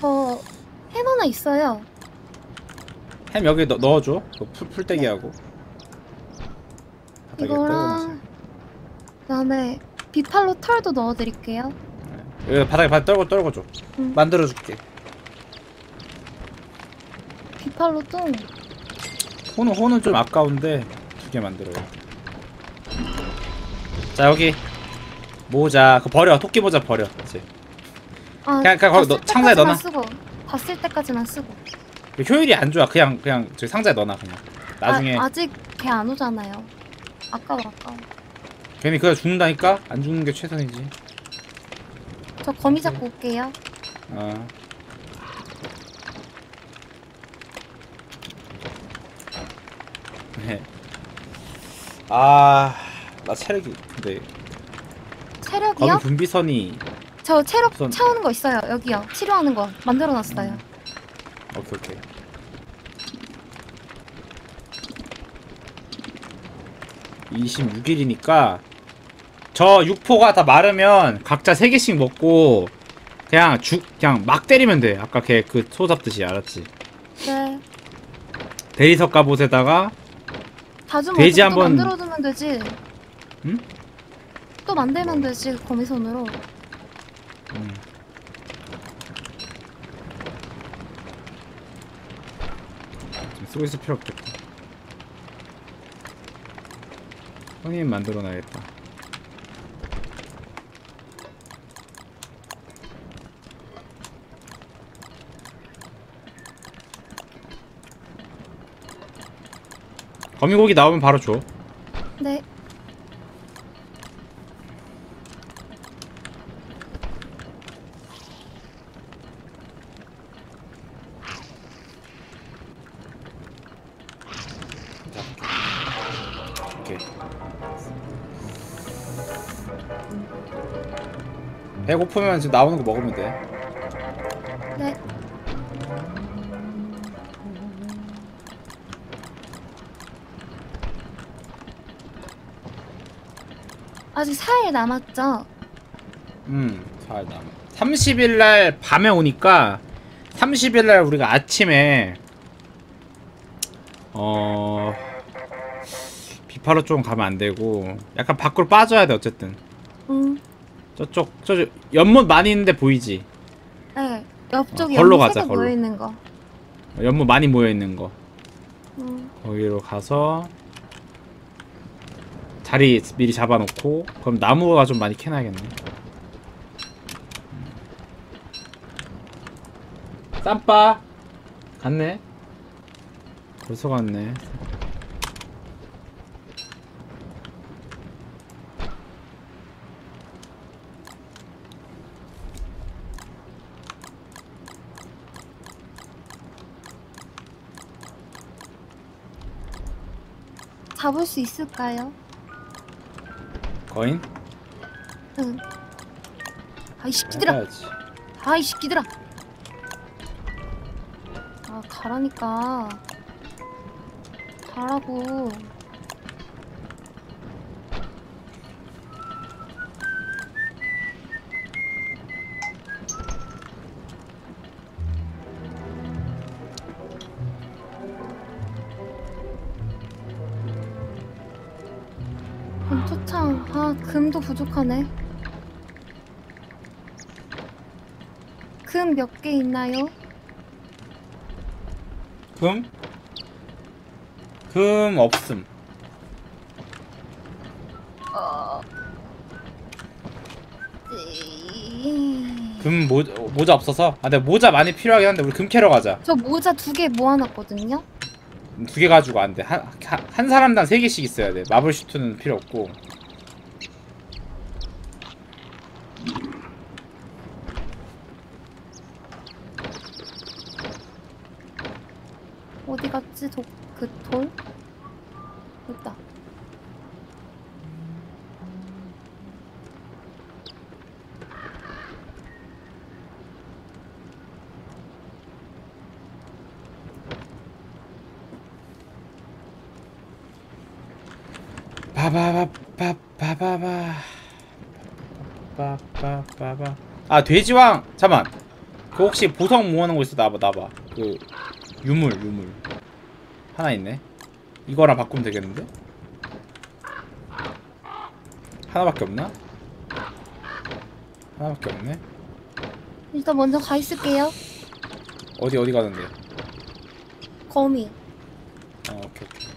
저 햄 하나 있어요. 햄 여기 넣, 넣어줘. 그 풀, 풀떼기하고. 바닥에 떨궈놔서. 이거랑 그다음에 비팔로 털도 넣어드릴게요. 여기 바닥에 바닥 떨고 떨궈줘. 응. 만들어줄게. 비팔로 똥. 호는 호는 좀 아까운데 두 개 만들어요. 자 여기 모자 그 버려 토끼 모자 버려 이제 아, 그냥- 그냥 거기 다 넣- 쓸 창자에 때까지만 넣어놔. 쓰고 다 쓸 때까지만 쓰고. 그 효율이 안 좋아 그냥 그냥 저 상자에 넣어놔 그냥 나중에 아, 아직 걔 안 오잖아요. 아까워 아까워. 괜히 그거 죽는다니까 안 죽는 게 최선이지. 저 거미 잡고 올게요. 어. 네. 아, 나 체력이 근데 체력이요? 분비선이 저 체력 우선- 채우는 거 있어요. 여기요. 치료하는 거 만들어놨어요. 오케이 오케이. (26일이니까) 저 육포가 다 마르면 각자 세 개씩 먹고 그냥 죽 그냥 막 때리면 돼 아까 걔 그 소 잡듯이 알았지 네. 대리석 갑옷에다가 다좀 돼지 또 한번- 만들어두면 되지. 응? 또 만들면 되지 거미손으로. 음. 쓰고 있을 필요 없겠다. 형님 만들어 놔야겠다. 거미고기 나오면 바로 줘. 네. 배고프면 지금 나오는 거 먹으면 돼. 네. 아직 4일 남았죠? 음, 잘 남. 30일 날 밤에 오니까 30일 날 우리가 아침에 어 비파로 좀 가면 안 되고 약간 밖으로 빠져야 돼 어쨌든. 응. 저쪽 저쪽 연못 많이 있는데 보이지? 네. 옆쪽에 어, 걸로 연못 가자, 세개 걸로. 모여 있는 거. 연못 많이 모여 있는 거. 응. 거기로 가서 자리 미리 잡아놓고 그럼 나무가 좀 많이 캐놔야겠네. 쌈바 갔네. 벌써 갔네. 잡을 수 있을까요? 거인? 응. 아이 새끼들아. 해야지. 아이 새끼들아. 아 가라니까. 가라고. 아 금도 부족하네. 금 몇 개 있나요? 금? 금 없음. 어. 이- 금 모, 모자 없어서? 아, 근데 모자 많이 필요하긴 한데 우리 금 캐러 가자. 저 모자 두 개 모아놨거든요. 두 개 가지고 안 돼. 한, 한, 한 사람당 세 개씩 있어야 돼. 마블 슈트는 필요 없고. 아 돼지왕! 잠만. 그 혹시 보석 모으는 거 있어? 나봐 나봐. 그 유물 유물. 하나 있네. 이거랑 바꾸면 되겠는데? 하나밖에 없나? 하나밖에 없네. 일단 먼저 가 있을게요. 어디 어디 가는데? 거미. 어 오케이 오케이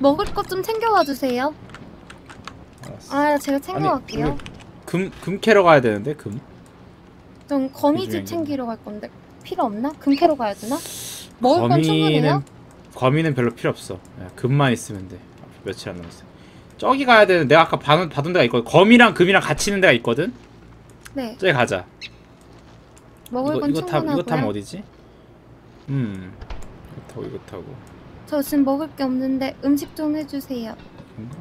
먹을 것 좀 챙겨와 주세요. 알았어 아, 제가 챙겨갈게요. 금, 금 캐러 가야 되는데 금좀 거미집 챙기러 갈 건데 필요 없나? 금 캐러 가야 되나? 먹을 건 충분해요? 거미는 별로 필요 없어 야, 금만 있으면 돼 며칠 안 남았어 저기 가야 되는데 내가 아까 봐둔, 봐둔 데가 있거든 거미랑 금이랑 같이 있는 데가 있거든 네. 저기 가자 먹을 이거, 건 이거, 타, 충분하고요. 이거 타면 어디지? 음 이거 타고 이거 타고 저 지금 먹을 게 없는데 음식 좀 해주세요. 뭔가?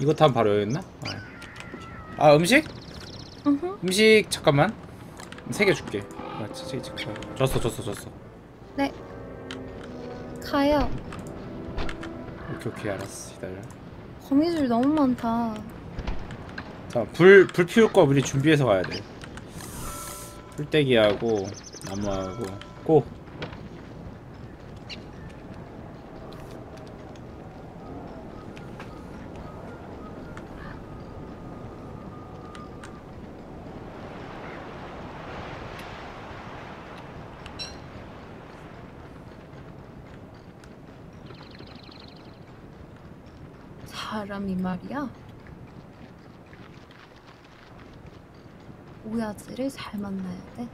이거 타면 바로 여기였나? 아, 아 음식? 으흠. 음식 잠깐만 세 개 줄게 맞지? 세 개. 줬어 줬어 줬어 가요. 오케이 오케이 알았어 기다려 거미줄 너무 많다. 자 불 불 피울 거 우리 준비해서 가야 돼 풀떼기하고 나무하고 고 사람이 말이야. 오야지를 잘 만나야 돼.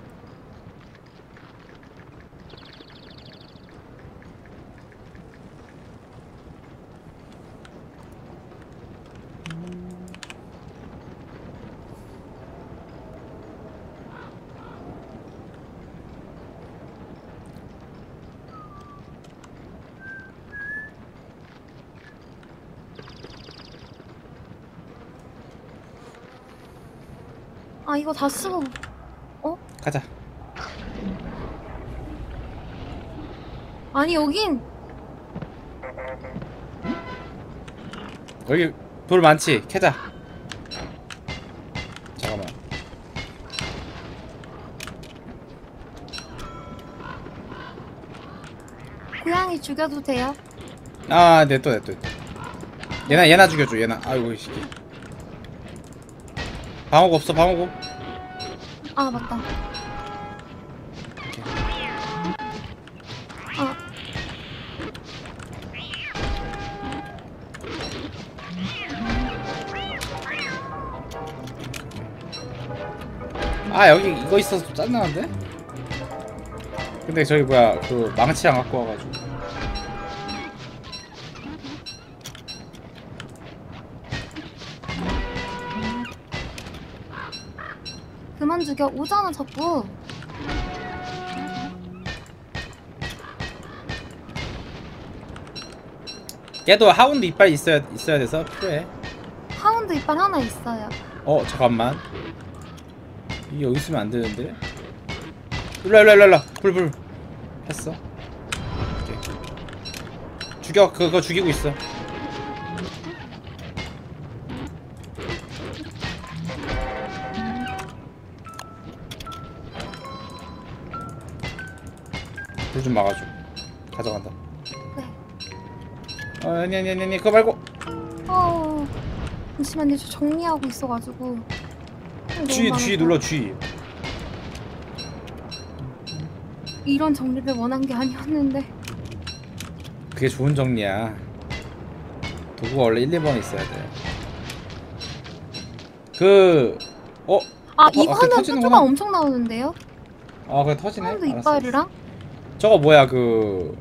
아 이거 다 쓰고 가자. 아니 여긴. 여기 돌 많지? 캐자. 잠깐만. 고양이 죽여도 돼요? 아 냅둬 냅둬 얘나 얘나 죽여줘 얘나. 아이고 이 새끼 방어구 없어 방어구 아 맞다. 아아 여기 이거 있어서 좀 짠나는데? 근데 저기 뭐야 그 망치랑 갖고 와가지고 죽여. 오잖아 자꾸. 얘도 하운드 이빨 있어야 있어야 돼서 필요해. 하운드 이빨 하나 있어요. 어 잠깐만. 이게 여기 있으면 안 되는데. 일로 일로 일로 일로 불불. 했어. 오케이. 죽여. 그거 죽이고 있어 불 좀 막아줘 가져간다 네. 어 아니 아니 아니 아니 그거 말고 어 잠시만요 저 정리하고 있어가지고. G G. 눌러 G 이런 정리를 원한 게 아니었는데. 그게 좋은 정리야. 도구가 원래 1, 2번에 있어야 돼. 그, 어? 아 어, 이거 아. 뾰조가 엄청 나오는데요? 아, 그래 터지네. 하운드 알았어, 이빨이랑? 알았어. 저거 뭐야, 그.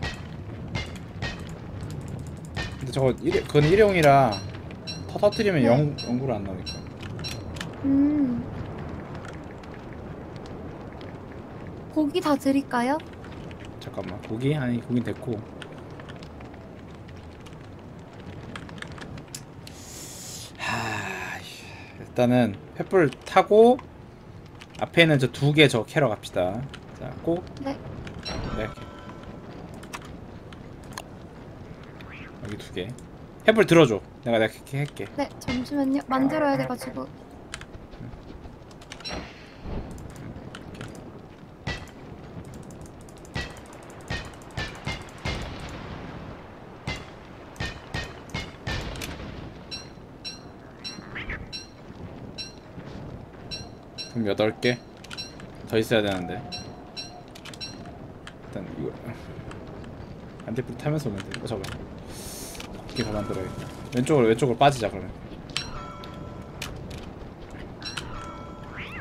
근데 저거 일, 그건 일회용이라 터 터뜨리면 네. 영, 영구로 안 나오니까. 음. 고기 다 드릴까요? 잠깐만, 고기? 아니, 고긴 됐고. 하, 일단은 횃불 타고 앞에는 저 두 개 저 캐러 갑시다. 자, 꼭. 네. 네. 여기 두 개. 횃불 들어줘. 내가 내가 이렇게 할게. 네, 잠시만요. 만들어야 돼가지고. 그럼 여덟 개. 더 있어야 되는데. 일단 이거 안대불 타면서 오면 돼. 어 잠깐. 이렇게 더 만들어야겠다. 왼쪽으로 왼쪽으로 빠지자 그러면.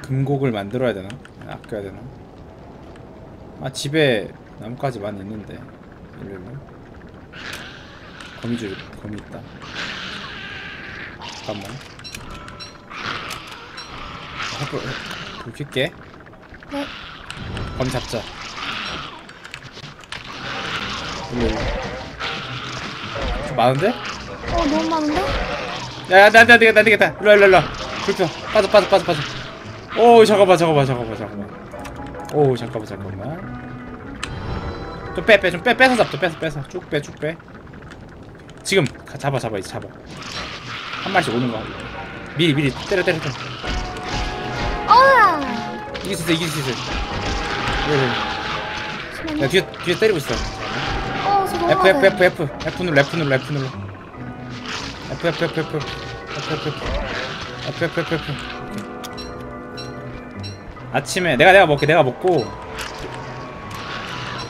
금곡을 만들어야 되나? 아, 아껴야 되나? 아 집에 나뭇가지 많이 있는데 일로 일로 거미줄 거미 있다 잠깐만 켤게 네. 거미 잡자 좀 많은데? 어, 너무 많은데? 야야 나, 나 되겠다 나. 되겠다 일로 와, 일로 일로 불펴 빠져 빠져 빠져 빠져. 오 잠깐만 잠깐만 잠깐만 잠깐만. 오 잠깐만 잠깐만. 좀 빼 빼 좀 빼 빼서 잡자 빼서 빼서 쭉 빼 쭉 빼. 지금 가, 잡아 잡아 이제 잡아. 한 마리씩 오는 거야 미리 미리 때려 때려 때려. 어! 이길 수 있어 이길 수 있어. 그래. 야 뒤에 뒤에 때리고 있어 F F. F F F 눌러 F 눌러 F 눌러 F F F F F F F F F F 아침에 내가 내가 먹게 내가 먹고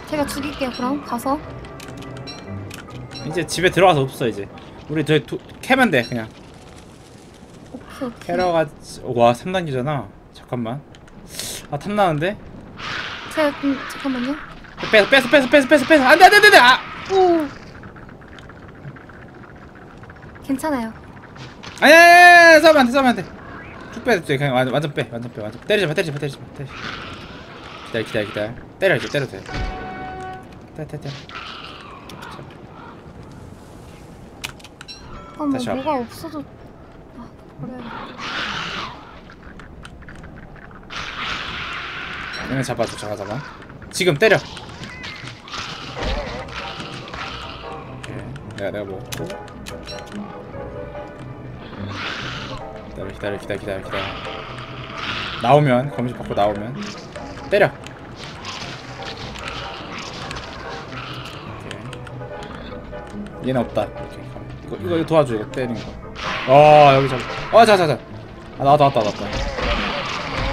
제가 죽일게요, 그럼. 가서. 이제 집에 들어가서 없어 이제 우리 저기 도, 캐면 돼 그냥 오케이, 오케이. 캐러 가지 와 3단계잖아 잠깐만 아 탐나는데 제가, 음, 잠깐만요. 뺏어 뺏어 뺏어 뺏어 뺏어 뺏어 안돼 안돼 안돼 아 오! 괜찮아요. 아니 아니 싸우면 안돼 싸우면 안돼 쭉빼 그냥 완전 완전 빼 완전 빼 완전 때리지 마 때리지 마 때리지 마 때리지 마. 기다려 기다려 기다려 때려 이제 때려도 돼 때려 때려 때려 아, 뭐, 다시 앞. 뭐가 없어도. 아, 버려야겠다. 얘네 잡아줘 잡아 잡아 지금 때려 내가 내가 먹고 기다려 기다려 기다려 기다려 기다려. 나오면 검식 받고 나오면. 때려! 오케이. 얘는 없다. 오케이. 이거 이거 이거 도와줘 이거 때리는 거어 여기 잡아 어 자자자. 아 나왔다 나왔다 나왔다.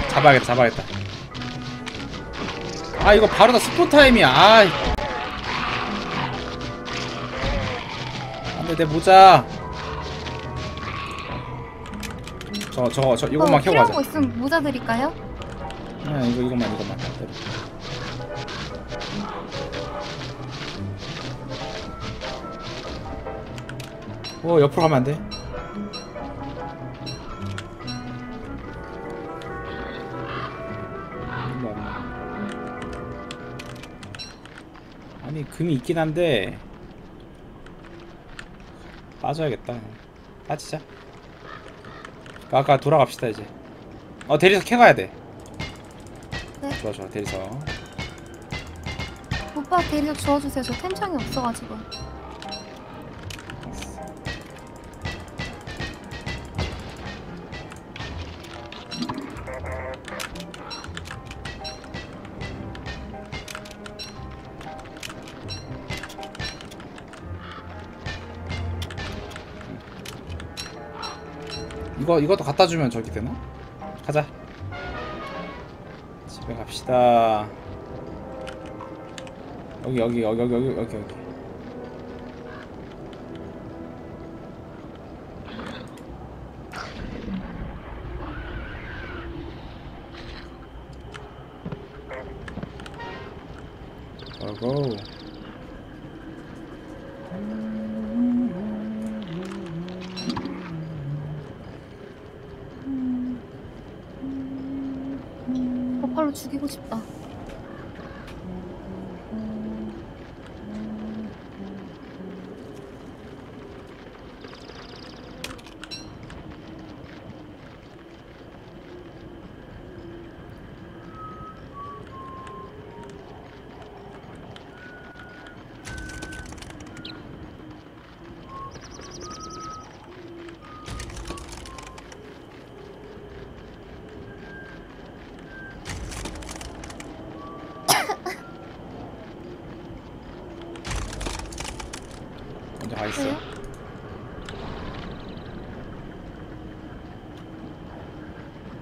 잡아야겠다 잡아야겠다. 아 이거 바로 다 스포 타임이야. 아 안돼 내 모자 저거 저거 저 이것만 어, 필요한 가자 거 있으면 모자 드릴까요? 아 이거 이것만 이것만 때려. 오 옆으로 가면 안 돼? 일로 왔네. 아니 금이 있긴 한데 빠져야겠다. 빠지자. 아까 돌아갑시다 이제. 어 대리석 캐가야 돼. 네. 좋아 좋아 대리석. 오빠 대리석 주워주세요. 저 템창이 없어가지고. 이거 이것도 갖다 주면 저기 되나? 가자. 집에 갑시다. 여기 여기 여기 여기 여기 여기 여기. 고고. 버팔로 죽이고 싶다. 다 있어. 그래요?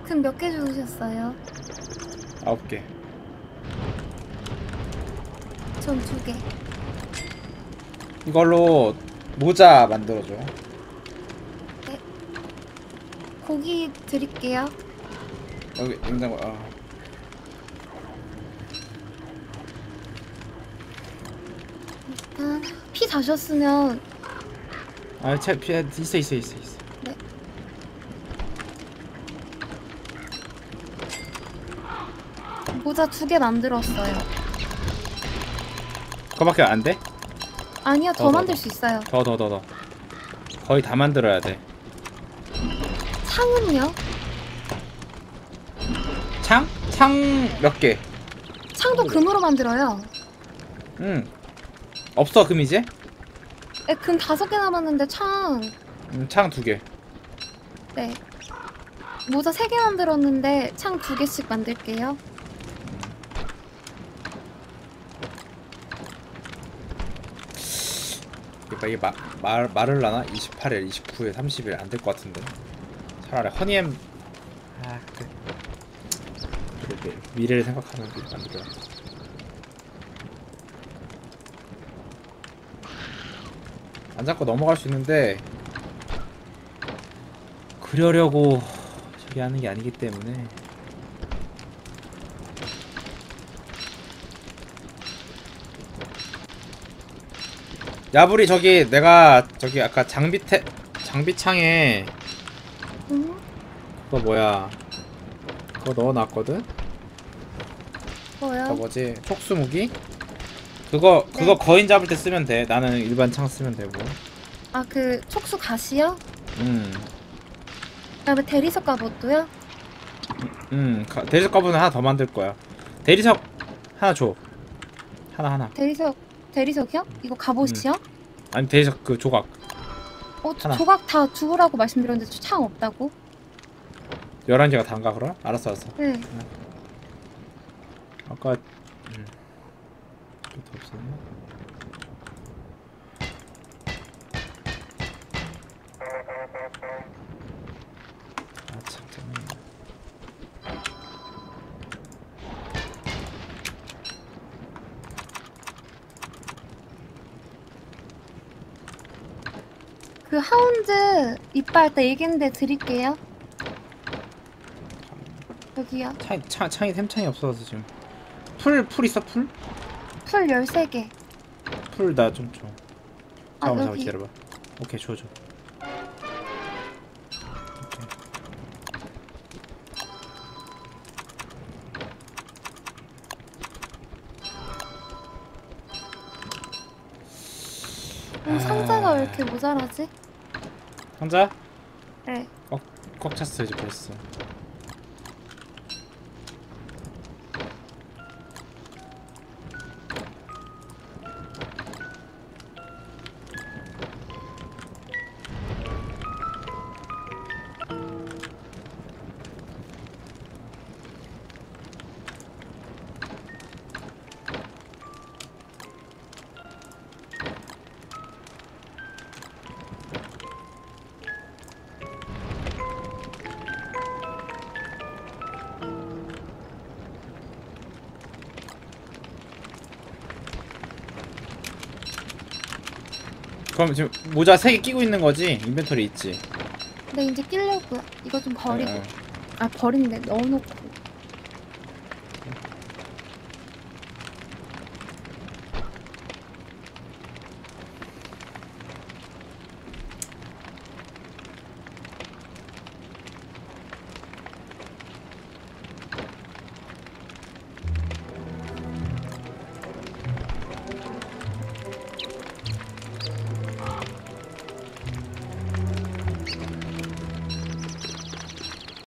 금몇개 주우셨어요? 아홉 개. 전 두 개. 이걸로 모자 만들어줘. 고기 드릴게요. 여기 냉장고. 아. 일단 피 다셨으면 아, 차, 피, 있어, 있어, 있어, 있어. 모자 두 개 만들었어요. 그거밖에 안 돼? 아니요, 더, 더 더, 만들 더. 수 있어요. 더, 더, 더, 더. 거의 다 만들어야 돼. 창은요? 창? 창 몇 개? 창도 금으로 만들어요. 응. 없어, 금 이제? 네, 금 다섯 개 남았는데 창. 음, 창두 개. 네. 모자 세 개 만들었는데 창 두 개씩 만들게요. 그러니까 이게 마, 말, 말을 나나? 28일, 29일, 30일 안 될 것 같은데. 차라리 허니엠. 아, 그래. 미래를 생각하면 만들어. 안 잡고 넘어갈 수 있는데 그러려고 저기 하는 게 아니기 때문에. 야불이 저기 내가 저기 아까 장비 태 장비창에 음, 그거 뭐야? 그거 넣어놨거든? 뭐요? 그거 뭐지? 촉수 무기 그거 네. 그거 거인 잡을 때 쓰면 돼 나는 일반 창 쓰면 되고 아, 그 촉수 가시요? 음 그다음에 대리석 갑옷도요? 음, 가- 대리석 가보는 하나 더 만들 거야. 대리석 하나 줘. 하나 하나. 대리석 대리석이요? 이거 갑옷이요? 아니 대리석 그 조각. 어, 저 하나. 조각 다 주우라고 말씀드렸는데 저 창 없다고? 11개가 단가 그럼? 알았어 알았어. 네. 아까 음. 또더 없었나? 아, 참 짜증나. 그 하운드 이빨 때 얘기했는데 드릴게요. 여기요. 창, 창, 창이 샘창이 없어서 지금. 풀, 풀 있어 풀? 풀 13개. 풀 나 좀 줘. 아, 잠깐만 여기. 기다려봐. 오케이 줘 줘. 오케이. 음, 상자가 왜 이렇게 모자라지? 상자? 네. 꽉 찼어 이제 벌써. 그럼 지금 모자 3개 끼고 있는 거지? 인벤토리 있지? 근데 이제 끼려고요. 이거 좀 버리고. 어, 어. 아, 버린대. 넣어놓고.